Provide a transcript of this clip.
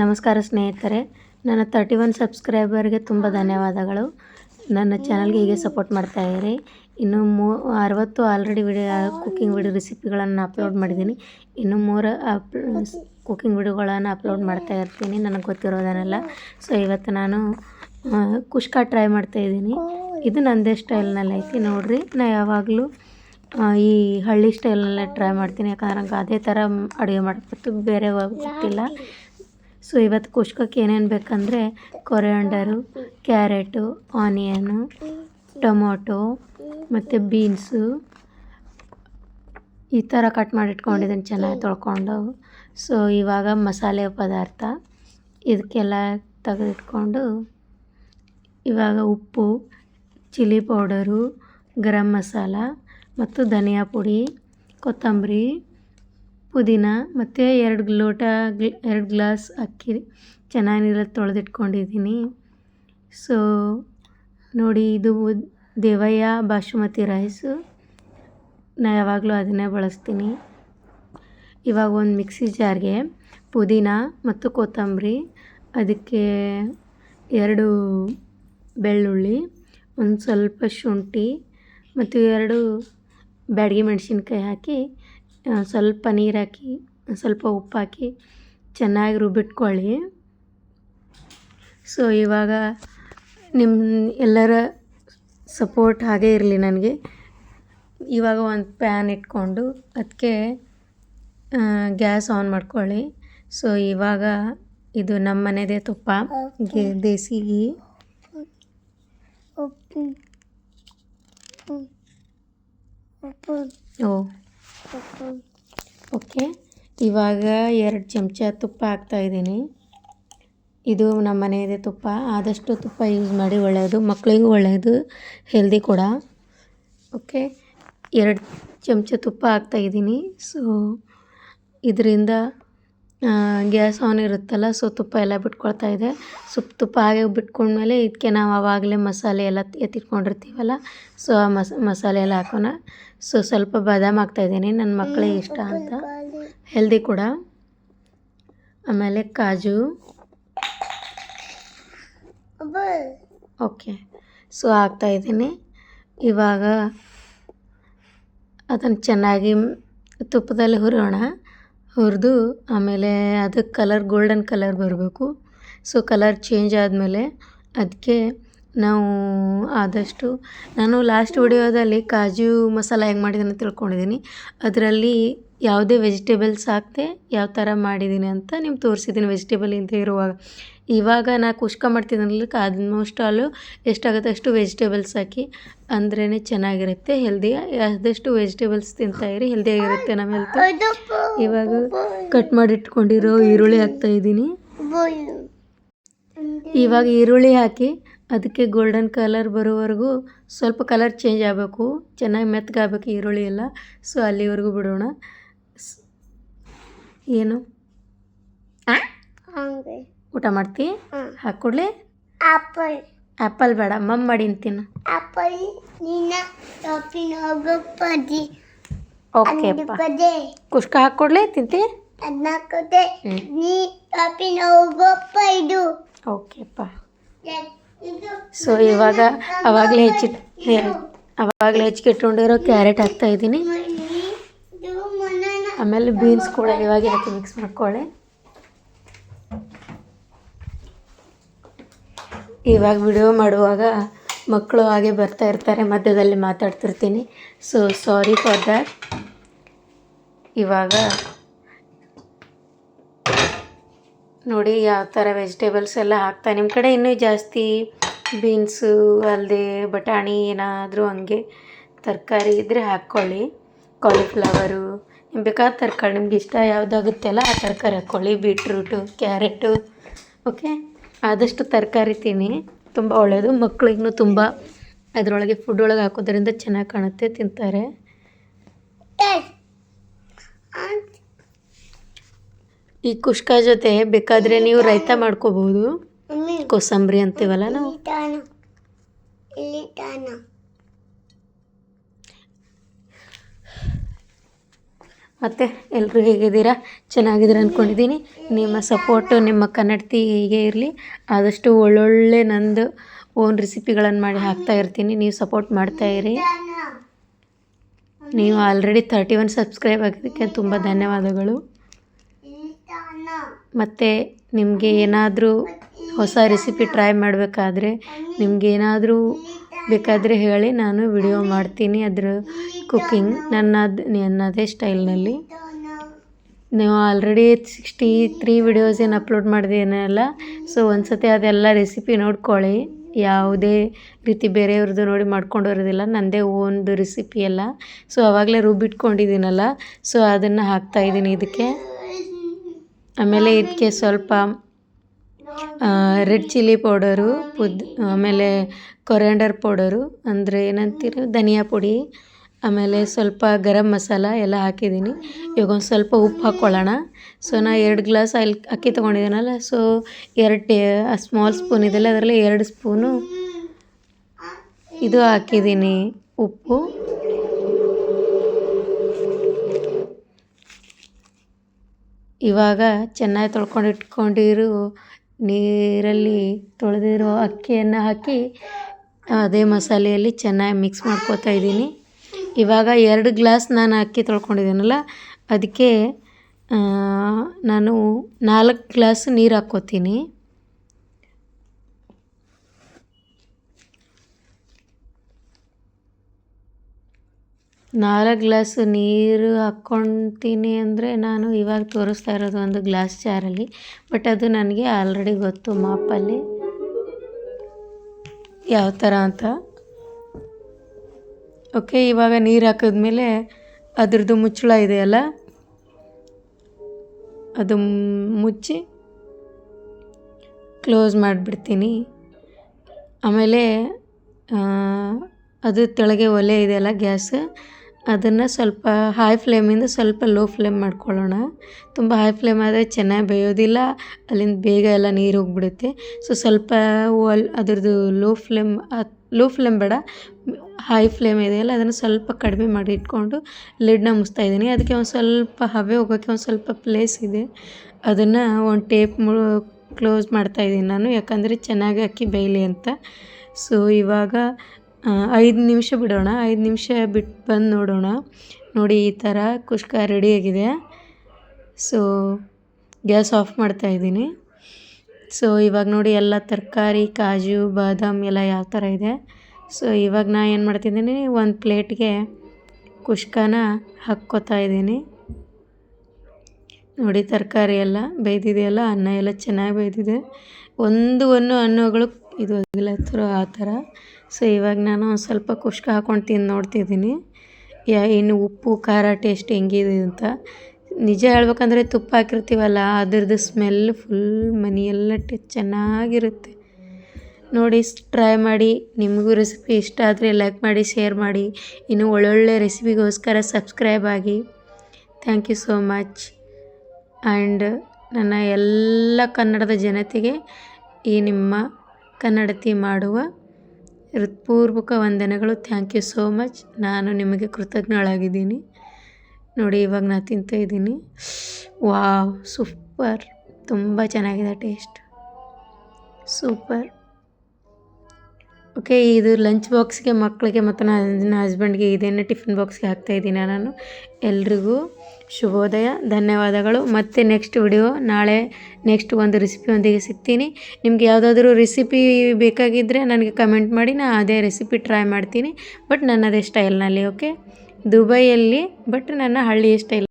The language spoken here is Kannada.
ನಮಸ್ಕಾರ ಸ್ನೇಹಿತರೆ, ನನ್ನ ತರ್ಟಿ ಒನ್ ಸಬ್ಸ್ಕ್ರೈಬರ್ಗೆ ತುಂಬ ಧನ್ಯವಾದಗಳು. ನನ್ನ ಚಾನಲ್ಗೆ ಹೀಗೆ ಸಪೋರ್ಟ್ ಮಾಡ್ತಾ ಇರಿ. ಇನ್ನು ಮೂ, ಅರವತ್ತು ಆಲ್ರೆಡಿ ವಿಡಿಯೋ ಕುಕ್ಕಿಂಗ್ ವಿಡಿಯೋ ರೆಸಿಪಿಗಳನ್ನು ಅಪ್ಲೋಡ್ ಮಾಡಿದ್ದೀನಿ. ಇನ್ನು ಮೂರು ಅಪ್ ಕುಕ್ಕಿಂಗ್ ವಿಡಿಯೋಗಳನ್ನು ಅಪ್ಲೋಡ್ ಮಾಡ್ತಾ ಇರ್ತೀನಿ. ನನಗೆ ಗೊತ್ತಿರೋದನ್ನೆಲ್ಲ. ಸೊ ಇವತ್ತು ನಾನು ಕುಷ್ಕಾ ಟ್ರೈ ಮಾಡ್ತಾ ಇದ್ದೀನಿ. ಇದು ನನ್ನದೇ ಸ್ಟೈಲ್ನಲ್ಲಿ ಐತಿ. ನೋಡಿರಿ, ನಾ ಯಾವಾಗಲೂ ಈ ಹಳ್ಳಿ ಸ್ಟೈಲ್ನಲ್ಲೇ ಟ್ರೈ ಮಾಡ್ತೀನಿ. ಯಾಕಂದ್ರೆ ನಂಗೆ ಅದೇ ಥರ ಅಡುಗೆ ಮಾಡಬೇಕು ಬೇರೆ ಗೊತ್ತಿಲ್ಲ ಸೊ ಇವತ್ತು ಕುಷ್ಕಕ್ಕೆ ಏನೇನು ಬೇಕಂದರೆ ಕೊರಿಯಾಂಡರು ಕ್ಯಾರೆಟು, ಆನಿಯನು, ಟೊಮೊಟೊ ಮತ್ತು ಬೀನ್ಸು. ಈ ಥರ ಕಟ್ ಮಾಡಿ ಇಟ್ಕೊಂಡಿದ್ದೀನಿ ಚೆನ್ನಾಗಿ ತೊಳ್ಕೊಂಡು. ಸೊ ಇವಾಗ ಮಸಾಲೆ ಪದಾರ್ಥ, ಇದಕ್ಕೆಲ್ಲ ತೆಗೆದಿಟ್ಕೊಂಡು ಇವಾಗ ಉಪ್ಪು, ಚಿಲ್ಲಿ ಪೌಡರು, ಗರಂ ಮಸಾಲ ಮತ್ತು ಧನಿಯಾ ಪುಡಿ, ಕೊತ್ತಂಬರಿ ಪುದೀನ ಮತ್ತು ಎರಡು ಲೋಟ ಎರಡು ಗ್ಲಾಸ್ ಅಕ್ಕಿ ಚೆನ್ನಾಗಿ ತೊಳೆದಿಟ್ಕೊಂಡಿದ್ದೀನಿ. ಸೊ ನೋಡಿ ಇದು ದೇವಯ್ಯ ಬಾಸುಮತಿ ರೈಸು ನಾ ಯಾವಾಗಲೂ ಅದನ್ನೇ ಬಳಸ್ತೀನಿ. ಇವಾಗ ಒಂದು ಮಿಕ್ಸಿ ಜಾರ್ಗೆ ಪುದೀನ ಮತ್ತು ಕೊತ್ತಂಬರಿ, ಅದಕ್ಕೆ ಎರಡು ಬೆಳ್ಳುಳ್ಳಿ, ಒಂದು ಸ್ವಲ್ಪ ಶುಂಠಿ ಮತ್ತು ಎರಡು ಬ್ಯಾಡಗಿ ಮೆಣಸಿನ್ಕಾಯಿ ಹಾಕಿ ಸ್ವಲ್ಪ ನೀರು ಹಾಕಿ ಸ್ವಲ್ಪ ಉಪ್ಪು ಹಾಕಿ ಚೆನ್ನಾಗಿ ರುಬ್ಬಿಟ್ಕೊಳ್ಳಿ. ಸೊ ಇವಾಗ ನಿಮ್ಮ ಎಲ್ಲರ ಸಪೋರ್ಟ್ ಹಾಗೇ ಇರಲಿ ನನಗೆ. ಇವಾಗ ಒಂದು ಪ್ಯಾನ್ ಇಟ್ಕೊಂಡು ಅದಕ್ಕೆ ಗ್ಯಾಸ್ ಆನ್ ಮಾಡ್ಕೊಳ್ಳಿ. ಸೊ ಇವಾಗ ಇದು ನಮ್ಮ ಮನೆಯದೇ ತುಪ್ಪ ದೇಸಿ ಘೀ. ಓ ಓಕೆ. ಇವಾಗ ಎರಡು ಚಮಚ ತುಪ್ಪ ಹಾಕ್ತಾಯಿದ್ದೀನಿ ಇದು ನಮ್ಮ ಮನೆಯದೇ ತುಪ್ಪ. ಆದಷ್ಟು ತುಪ್ಪ ಯೂಸ್ ಮಾಡಿ ಒಳ್ಳೆಯದು. ಮಕ್ಕಳಿಗೂ ಒಳ್ಳೆಯದು. ಹೆಲ್ದಿ ಕೂಡ. ಓಕೆ. ಎರಡು ಚಮಚ ತುಪ್ಪ ಹಾಕ್ತಾಯಿದ್ದೀನಿ ಸೊ ಇದರಿಂದ ಗ್ಯಾಸ್ ಆನ್ ಇರುತ್ತಲ್ಲ ಸೊ ತುಪ್ಪ ಎಲ್ಲ ಬಿಟ್ಕೊಳ್ತಾ ಇದೆ. ಸೊ ತುಪ್ಪ ಹಾಗೆ ಬಿಟ್ಕೊಂಡ್ಮೇಲೆ ಇದಕ್ಕೆ ನಾವು ಆವಾಗಲೇ ಮಸಾಲೆ ಎಲ್ಲ ಎತ್ತಿಟ್ಕೊಂಡಿರ್ತೀವಲ್ಲ ಸೊ ಆ ಮಸ, ಮಸಾಲೆ ಎಲ್ಲ ಹಾಕೋಣ. ಸೊ ಸ್ವಲ್ಪ ಬಾದಾಮ್ ಹಾಕ್ತಾಯಿದ್ದೀನಿ ನನ್ನ ಮಕ್ಕಳಿಗೆ ಇಷ್ಟ ಅಂತ. ಹೆಲ್ದಿ ಕೂಡ. ಆಮೇಲೆ ಕಾಜು. ಓಕೆ ಸೊ ಹಾಕ್ತಾಯಿದ್ದೀನಿ ಇವಾಗ ಅದನ್ನು ಚೆನ್ನಾಗಿ ತುಪ್ಪದಲ್ಲಿ ಹುರಿಯೋಣ. ಹುರಿದು, ಆಮೇಲೆ ಅದಕ್ಕೆ ಕಲರ್ ಗೋಲ್ಡನ್ ಕಲರ್ ಬರಬೇಕು. ಸೊ ಕಲರ್ ಚೇಂಜ್ ಆದಮೇಲೆ ಅದಕ್ಕೆ ನಾವು ಆದಷ್ಟು, ನಾನು ಲಾಸ್ಟ್ ವಿಡಿಯೋದಲ್ಲಿ ಕಾಜು ಮಸಾಲ ಹೆಂಗೆ ಮಾಡಿದ್ದೀನಿ ಅಂತ ತಿಳ್ಕೊಂಡಿದ್ದೀನಿ. ಅದರಲ್ಲಿ ಯಾವುದೇ ವೆಜಿಟೇಬಲ್ಸ್ ಹಾಕದೆ ಯಾವ ಥರ ಮಾಡಿದ್ದೀನಿ ಅಂತ ನಿಮ್ಗೆ ತೋರಿಸಿದ್ದೀನಿ ವೆಜಿಟೇಬಲ್ ಇಲ್ಲದೆ ಇರುವಾಗ. ಇವಾಗ ನಾ ಕುಷ್ಕ ಮಾಡ್ತಿದ್ದೀನಲ್ಲ ಆಲ್ಮೋಸ್ಟ್ ಆಲು ಎಷ್ಟಾಗುತ್ತೆ ಅಷ್ಟು ವೆಜಿಟೇಬಲ್ಸ್ ಹಾಕಿ ಅಂದ್ರೇ ಚೆನ್ನಾಗಿರುತ್ತೆ, ಹೆಲ್ದಿ. ಆದಷ್ಟು ವೆಜಿಟೇಬಲ್ಸ್ ತಿಂತಾಯಿರಿ ಹೆಲ್ದಿಯಾಗಿರುತ್ತೆ ನಮ್ಮ ಹೆಲ್ತ್ ಇವಾಗ ಕಟ್ ಮಾಡಿ ಇಟ್ಕೊಂಡಿರೋ ಈರುಳ್ಳಿ ಹಾಕ್ತಾ ಇದ್ದೀನಿ. ಇವಾಗ ಈರುಳ್ಳಿ ಹಾಕಿ ಅದಕ್ಕೆ ಗೋಲ್ಡನ್ ಕಲರ್ ಬರೋವರೆಗೂ ಸ್ವಲ್ಪ ಕಲರ್ ಚೇಂಜ್ ಆಗಬೇಕು. ಚೆನ್ನಾಗಿ ಮೆತ್ತಗಾಗಬೇಕು ಈರುಳ್ಳಿ ಎಲ್ಲ. ಸೊ ಅಲ್ಲಿವರೆಗೂ ಬಿಡೋಣ. ಏನು? ಊಟ ಮಾಡ್ತಿ? ಹಾಕ್ಕೊಡ್ಲಿ ಆಪಲ್. ಆ್ಯಪಲ್ ಬೇಡ ಮಮ್ ಮಾಡಿ ತಿನ್ನು ಆಪಲ್ ನಿನ್ನ ಟಾಪಿನ ಹೋಗಪ್ಪದಿ ಪದೇ ಕುಷ್ಕ ಹಾಕ್ಕೊಡ್ಲಿ ತಿಂತಿ? ಅದನ್ನಕ್ಕದೆ ಹ್ಞೂ ನೀ ಟಾಪಿನ ಹೋಗಪ್ಪ ಇದು ಓಕೆಪ್ಪ ಸೊ ಇವಾಗ ಅವಾಗಲೇ ಹೆಚ್ಚಿ ಅವಾಗಲೇ ಹೆಚ್ಚಿಟ್ಕೊಂಡಿರೋ ಕ್ಯಾರೆಟ್ ಹಾಕ್ತಾ ಇದ್ದೀನಿ ಆಮೇಲೆ ಬೀನ್ಸ್ ಕೂಡ ಇವಾಗ ಹಾಕಿ ಮಿಕ್ಸ್ ಮಾಡ್ಕೊಳ್ಳಿ ಇವಾಗ ವಿಡಿಯೋ ಮಾಡುವಾಗ ಮಕ್ಕಳು ಹಾಗೆ ಬರ್ತಾ ಇರ್ತಾರೆ, ಮಧ್ಯದಲ್ಲಿ ಮಾತಾಡ್ತಿರ್ತೀನಿ. ಸೊ ಸಾರಿ ಫಾರ್ ದ್ಯಾಟ್ ಇವಾಗ ನೋಡಿ ಯಾವ ಥರ ವೆಜಿಟೇಬಲ್ಸ್ ಎಲ್ಲ ಹಾಕ್ತಾ ನಿಮ್ಮ ಕಡೆ ಇನ್ನೂ ಜಾಸ್ತಿ ಬೀನ್ಸು ಅಲ್ಲದೆ ಬಟಾಣಿ ಏನಾದರೂ ಹಂಗೆ ತರಕಾರಿ ಇದ್ದರೆ ಹಾಕ್ಕೊಳ್ಳಿ. ಕಾಲಿಫ್ಲವರು ನಿಮ್ಗೆ ಬೇಕಾದ ತರಕಾರಿ, ನಿಮ್ಗೆ ಇಷ್ಟ ಯಾವುದಾಗುತ್ತಲ್ಲ ಆ ತರಕಾರಿ ಹಾಕ್ಕೊಳ್ಳಿ. ಬೀಟ್ರೂಟು ಕ್ಯಾರೆಟು ಓಕೆ ಆದಷ್ಟು ತರಕಾರಿ ತಿನ್ನಿ. ತುಂಬ ಒಳ್ಳೆಯದು ಮಕ್ಕಳಿಗೂ ತುಂಬ ಅದರೊಳಗೆ ಫುಡ್ ಒಳಗೆ ಹಾಕೋದ್ರಿಂದ ಚೆನ್ನಾಗಿ ಕಾಣುತ್ತೆ ತಿಂತಾರೆ. ಈ ಕುಷ್ಕ ಜೊತೆ ಬೇಕಾದರೆ ನೀವು ರೈತ ಮಾಡ್ಕೋಬೋದು ಕೋಸಂಬರಿ ಅಂತೀವಲ್ಲ ನಾವು? ಮತ್ತು ಎಲ್ಲರೂ ಹೇಗಿದ್ದೀರಾ? ಚೆನ್ನಾಗಿದ್ದೀರಾ ಅಂದ್ಕೊಂಡಿದ್ದೀನಿ ನಿಮ್ಮ ಸಪೋರ್ಟು ನಿಮ್ಮ ಕನ್ನಡತಿ ಹೀಗೆ ಇರಲಿ. ಆದಷ್ಟು ಒಳ್ಳೊಳ್ಳೆ ನಂದು ಓನ್ ರೆಸಿಪಿಗಳನ್ನು ಮಾಡಿ ಹಾಕ್ತಾ ಇರ್ತೀನಿ. ನೀವು ಸಪೋರ್ಟ್ ಮಾಡ್ತಾಯಿರಿ ನೀವು ಆಲ್ರೆಡಿ ತರ್ಟಿ ಒನ್ ಸಬ್ಸ್ಕ್ರೈಬ್ ಆಗಿದ್ದಕ್ಕೆ ತುಂಬ ಧನ್ಯವಾದಗಳು. ಮತ್ತು ನಿಮಗೆ ಏನಾದರೂ ಹೊಸ ರೆಸಿಪಿ ಟ್ರೈ ಮಾಡಬೇಕಾದ್ರೆ, ನಿಮ್ಗೆ ಏನಾದರೂ ಬೇಕಾದರೆ ಹೇಳಿ, ನಾನು ವಿಡಿಯೋ ಮಾಡ್ತೀನಿ. ಅದ್ರ ಕುಕ್ಕಿಂಗ್ ನನ್ನ ನನ್ನದೇ ಸ್ಟೈಲ್ನಲ್ಲಿ ನೀವು ಆಲ್ರೆಡಿ ಸಿಕ್ಸ್ಟಿ ತ್ರೀ ವಿಡಿಯೋಸ್ ಏನು ಅಪ್ಲೋಡ್ ಮಾಡಿದೇನಲ್ಲ ಸೊ ಒಂದು ಸತಿ ಅದೆಲ್ಲ ರೆಸಿಪಿ ನೋಡ್ಕೊಳ್ಳಿ. ಯಾವುದೇ ರೀತಿ ಬೇರೆಯವ್ರದ್ದು ನೋಡಿ ಮಾಡ್ಕೊಂಡು ಬರೋದಿಲ್ಲ ನನ್ನದೇ ಓನ್ದು ರೆಸಿಪಿ ಎಲ್ಲ. ಸೊ ಆವಾಗಲೇ ರುಬ್ಬಿಟ್ಕೊಂಡಿದ್ದೀನಲ್ಲ ಸೊ ಅದನ್ನು ಹಾಕ್ತಾಯಿದ್ದೀನಿ ಇದಕ್ಕೆ. ಆಮೇಲೆ ಇದಕ್ಕೆ ಸ್ವಲ್ಪ ರೆಡ್ ಚಿಲ್ಲಿ ಪೌಡರು ಪುದ್, ಆಮೇಲೆ ಕೊರಿಯಾಂಡರ್ ಪೌಡರು ಅಂದರೆ ಏನಂತೀರಿ? ಧನಿಯಾ ಪುಡಿ. ಆಮೇಲೆ ಸ್ವಲ್ಪ ಗರಂ ಮಸಾಲ ಎಲ್ಲ ಹಾಕಿದ್ದೀನಿ. ಇವಾಗ ಒಂದು ಸ್ವಲ್ಪ ಉಪ್ಪು ಹಾಕ್ಕೊಳ್ಳೋಣ ಸೊ ನಾ ಎರಡು ಗ್ಲಾಸ್ ಅಲ್ಲಿ ಅಕ್ಕಿ ತೊಗೊಂಡಿದ್ದೀನಲ್ಲ ಸೊ ಎರಡು ಟೇ ಸ್ಮಾಲ್ ಸ್ಪೂನ್ ಇದೆಲ್ಲ ಅದರಲ್ಲಿ ಎರಡು ಸ್ಪೂನು ಇದು ಹಾಕಿದ್ದೀನಿ ಉಪ್ಪು. ಇವಾಗ ಚೆನ್ನಾಗಿ ತೊಳ್ಕೊಂಡು ಇಟ್ಕೊಂಡಿರೋ ನೀರಲ್ಲಿ ತೊಳೆದಿರೋ ಅಕ್ಕಿಯನ್ನು ಹಾಕಿ, ಅದೇ ಮಸಾಲೆಯಲ್ಲಿ ಚೆನ್ನಾಗಿ ಮಿಕ್ಸ್ ಮಾಡ್ಕೊತಾ ಇದ್ದೀನಿ. ಇವಾಗ ಎರಡು ಗ್ಲಾಸ್ ನಾನು ಅಕ್ಕಿ ತೊಳ್ಕೊಂಡಿದ್ದೀನಲ್ಲ, ಅದಕ್ಕೆ ನಾನು ನಾಲ್ಕು ಗ್ಲಾಸ್ ನೀರು ಹಾಕ್ಕೋತೀನಿ. ನಾಲ್ಕು ಗ್ಲಾಸ್ ನೀರು ಹಾಕ್ಕೊತೀನಿ ಅಂದರೆ ನಾನು ಇವಾಗ ತೋರಿಸ್ತಾ ಇರೋದು ಒಂದು ಗ್ಲಾಸ್ ಜಾರಲ್ಲಿ, ಬಟ್ ಅದು ನನಗೆ ಆಲ್ರೆಡಿ ಗೊತ್ತು ಮಾಪಲ್ಲಿ. ಯಾವ ಥರ ಅಂತ? ಓಕೆ ಇವಾಗ ನೀರು ಹಾಕಿದ್ಮೇಲೆ ಅದ್ರದ್ದು ಮುಚ್ಚಳ ಇದೆಯಲ್ಲ ಅದು ಮುಚ್ಚಿ ಕ್ಲೋಸ್ ಮಾಡಿಬಿಡ್ತೀನಿ. ಆಮೇಲೆ ಅದು ತೆಳಗೆ ಒಲೆ ಇದೆಯಲ್ಲ ಗ್ಯಾಸ್? ಅದನ್ನು ಸ್ವಲ್ಪ ಹೈ ಫ್ಲೇಮಿಂದ ಸ್ವಲ್ಪ ಲೋ ಫ್ಲೇಮ್ ಮಾಡ್ಕೊಳ್ಳೋಣ. ತುಂಬ ಹೈ ಫ್ಲೇಮ್ ಆದರೆ ಚೆನ್ನಾಗಿ ಬೇಯೋದಿಲ್ಲ. ಅಲ್ಲಿಂದ ಬೇಗ ಎಲ್ಲ ನೀರು ಹೋಗ್ಬಿಡುತ್ತೆ. ಸೊ ಸ್ವಲ್ಪ ಒಲ್ ಅದ್ರದ್ದು ಲೋ ಫ್ಲೇಮ್ ಲೋ ಫ್ಲೇಮ್ ಬೇಡ, ಹೈ ಫ್ಲೇಮ್ ಇದೆಯಲ್ಲ ಅದನ್ನು ಸ್ವಲ್ಪ ಕಡಿಮೆ ಮಾಡಿ ಇಟ್ಕೊಂಡು ಲಿಡ್ನ ಮುಚ್ತಾ ಇದ್ದೀನಿ. ಅದಕ್ಕೆ ಒಂದು ಸ್ವಲ್ಪ ಹಬೆ ಹೋಗೋಕ್ಕೆ ಒಂದು ಸ್ವಲ್ಪ ಪ್ಲೇಸ್ ಇದೆ. ಅದನ್ನು ಒಂದು ಟೇಪ್ ಮು ಕ್ಲೋಸ್ ಮಾಡ್ತಾಯಿದ್ದೀನಿ ನಾನು, ಯಾಕಂದರೆ ಚೆನ್ನಾಗಿ ಅಕ್ಕಿ ಬೇಯಲಿ ಅಂತ. ಸೊ ಇವಾಗ ಐದು ನಿಮಿಷ ಬಿಡೋಣ. ಐದು ನಿಮಿಷ ಬಿಟ್ಟು ಬಂದು ನೋಡೋಣ. ನೋಡಿ, ಈ ಥರ ಕುಷ್ಕ ರೆಡಿಯಾಗಿದೆ ಸೊ ಗ್ಯಾಸ್ ಆಫ್ ಮಾಡ್ತಾ ಇದ್ದೀನಿ. ಸೊ ಇವಾಗ ನೋಡಿ ಎಲ್ಲ ತರಕಾರಿ, ಕಾಜು, ಬಾದಾಮ್ ಎಲ್ಲ ಯಾವ ಥರ ಇದೆ. ಸೊ ಇವಾಗ ನಾ ಏನು ಮಾಡ್ತಿದ್ದೀನಿ, ಒಂದು ಪ್ಲೇಟ್ಗೆ ಕುಷ್ಕನ ಹಾಕ್ಕೋತಾ ಇದ್ದೀನಿ. ನೋಡಿ ತರಕಾರಿ ಎಲ್ಲ ಬೇಯ್ದಿದೆಯಲ್ಲ ಅನ್ನ ಎಲ್ಲ ಚೆನ್ನಾಗಿ ಬೇಯ್ದಿದೆ. ಒಂದು ಒಂದು ಹಣ್ಣುಗಳು, ಇದು ಆಗಿಲ್ಲ ಥರ ಆ ಥರ. ಸೊ ಇವಾಗ ನಾನು ಒಂದು ಸ್ವಲ್ಪ ಕುಷ್ಕ ಹಾಕ್ಕೊಂಡು ತಿಂದು ನೋಡ್ತಿದ್ದೀನಿ. ಯಾ, ಇನ್ನು ಉಪ್ಪು, ಖಾರ ಟೇಸ್ಟ್ ಹೆಂಗಿದೆ ಅಂತ. ನಿಜ ಹೇಳ್ಬೇಕಂದ್ರೆ ತುಪ್ಪ ಹಾಕಿರ್ತೀವಲ್ಲ, ಅದ್ರದ್ದು ಸ್ಮೆಲ್ ಫುಲ್ ಮನೆಯೆಲ್ಲ ಚೆನ್ನಾಗಿರುತ್ತೆ. ನೋಡಿ ಟ್ರೈ ಮಾಡಿ, ನಿಮಗೂ ರೆಸಿಪಿ ಇಷ್ಟ ಆದರೆ ಲೈಕ್ ಮಾಡಿ ಶೇರ್ ಮಾಡಿ. ಇನ್ನು ಒಳ್ಳೊಳ್ಳೆ ರೆಸಿಪಿಗೋಸ್ಕರ ಸಬ್ಸ್ಕ್ರೈಬ್ ಆಗಿ. Thank you so much and ನನ್ನ ಎಲ್ಲ ಕನ್ನಡದ ಜನತೆಗೆ ಈ ನಿಮ್ಮ ಕನ್ನಡತಿ ಮಾಡುವ ಹೃತ್ಪೂರ್ವಕ ವಂದನೆಗಳು. ಥ್ಯಾಂಕ್ ಯು ಸೋ ಮಚ್ ನಾನು ನಿಮಗೆ ಕೃತಜ್ಞಳಾಗಿದ್ದೀನಿ. ನೋಡಿ, ಇವಾಗ ನಾನು ತಿಂತಾ ಇದ್ದೀನಿ. Wow, super. ತುಂಬ ಚೆನ್ನಾಗಿದೆ ಟೇಸ್ಟ್. ಸೂಪರ್. ಓಕೆ, ಇದು ಲಂಚ್ ಬಾಕ್ಸ್ಗೆ, ಮಕ್ಕಳಿಗೆ ಮತ್ತು ನನ್ನ ಹಸ್ಬೆಂಡ್ಗೆ ಇದನ್ನೇ ಟಿಫಿನ್ ಬಾಕ್ಸ್ಗೆ ಹಾಕ್ತಾಯಿದ್ದೀನಿ ನಾನು. ಎಲ್ರಿಗೂ ಶುಭೋದಯ, ಧನ್ಯವಾದಗಳು. ಮತ್ತೆ ನೆಕ್ಸ್ಟ್ ವಿಡಿಯೋ, ನಾಳೆ ನೆಕ್ಸ್ಟ್ ಒಂದು ರೆಸಿಪಿಯೊಂದಿಗೆ ಸಿಗ್ತೀನಿ. ನಿಮ್ಗೆ ಯಾವುದಾದ್ರೂ ರೆಸಿಪಿ ಬೇಕಾಗಿದ್ದರೆ ನನಗೆ ಕಮೆಂಟ್ ಮಾಡಿ ನಾನು ಅದೇ ರೆಸಿಪಿ ಟ್ರೈ ಮಾಡ್ತೀನಿ. ಬಟ್ ನನ್ನದೇ ಸ್ಟೈಲ್ನಲ್ಲಿ, ಓಕೆ? ದುಬೈಯಲ್ಲಿ ಬಟ್ ನನ್ನ ಹಳ್ಳಿಯ ಸ್ಟೈಲ್